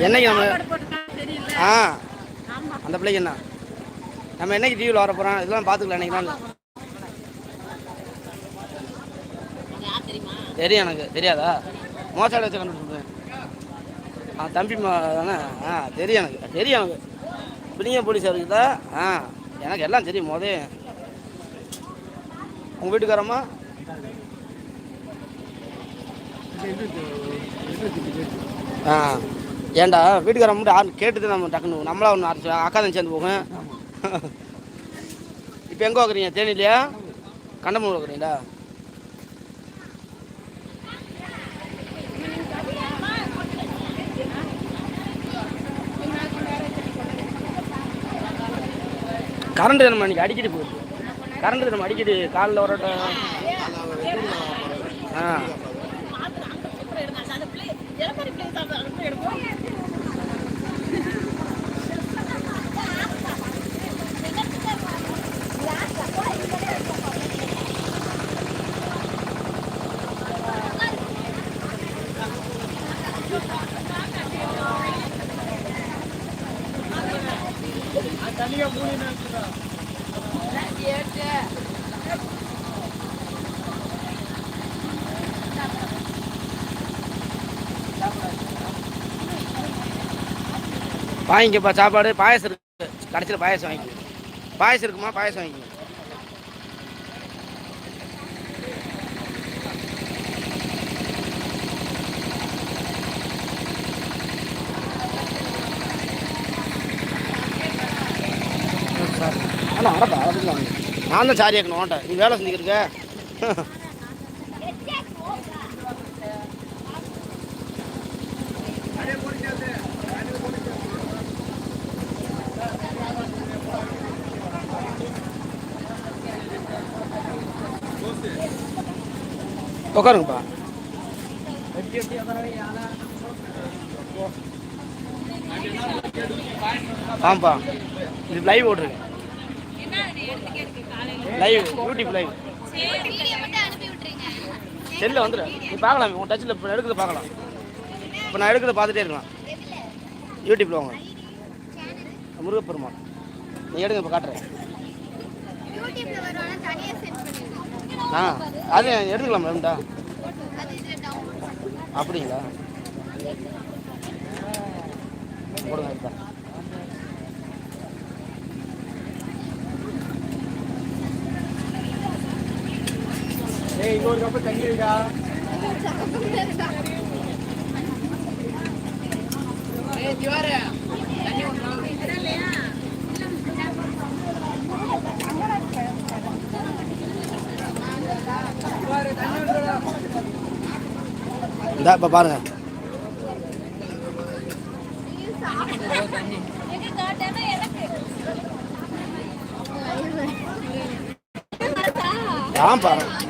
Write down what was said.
என்னைக்கு நம்ம ஆ. அந்த பிள்ளைக்கு என்ன? நம்ம என்னைக்கு டிவியில் வர போகிறோம் இதெல்லாம் பார்த்துக்கலாம் என்னைக்கு தெரியும் எனக்கு. தெரியாதா? மோசாடி வச்சு கண்டுபிடிச்சேன் ஆ தம்பி தானே? ஆ தெரியும் எனக்கு. தெரியும் எனக்கு. பிள்ளைங்க போலீஸ் இருக்குதா ஆ எனக்கு எல்லாம் தெரியும். மோதே உங்கள் வீட்டுக்காரம்மா? ஆ. ஏன்டா வீட்டுக்கார மட்டும் யாரும் கேட்டுட்டு நம்ம டக்குனு நம்மளா ஒன்று அரைச்சி அக்கா தான் சேர்ந்து போகும் இப்போ எங்கே வைக்கிறீங்க தேனிலையா கண்டமூர் வைக்கிறீங்களா கரண்ட் நம்ம அன்றைக்கி அடிக்கடி போகுது. கரண்ட் நம்ம அடிக்கடி. காலில் வரட்டும் ஆ. வாங்கிக்கப்பா சாப்பாடு. பாயசம் இருக்கு. கடைசியில் பாயசம் வாங்கிக்கோங்க பாயசம் இருக்குமா? பாயசம் வாங்கிக்கோ. ஆனால் அடப்பா அப்படிலாம் நான் தான் சாரி கேட்கணும் ஓட்ட நீ வேலை செஞ்சுக்கிருக்க உட்காருங்கப்பா ஆமாப்பா இது லைவ் ஓட்டுருக்கு லைவ் யூடியூப் லைவ் செல்லில் வந்துடும் நீ பார்க்கலாம் உன் டச்சில் இப்போ எடுக்கிறத பார்க்கலாம். இப்போ நான் எடுக்கிறத பார்த்துட்டே இருக்கலாம். யூடியூப்பில் வாங்க. முருகப்பெருமாள் நீ எடுங்க இப்போ காட்டுறேன். ஆ அது எடுத்துக்கலாம் மேடம்டா அப்படிங்களா? சென்ட் பண்ணிடுங்க அது இதுல டவுன்லோட் அப்படிங்களா போடுங்க இப்போ இந்தா இப்போ பாருங்க. ஆ பாருங்க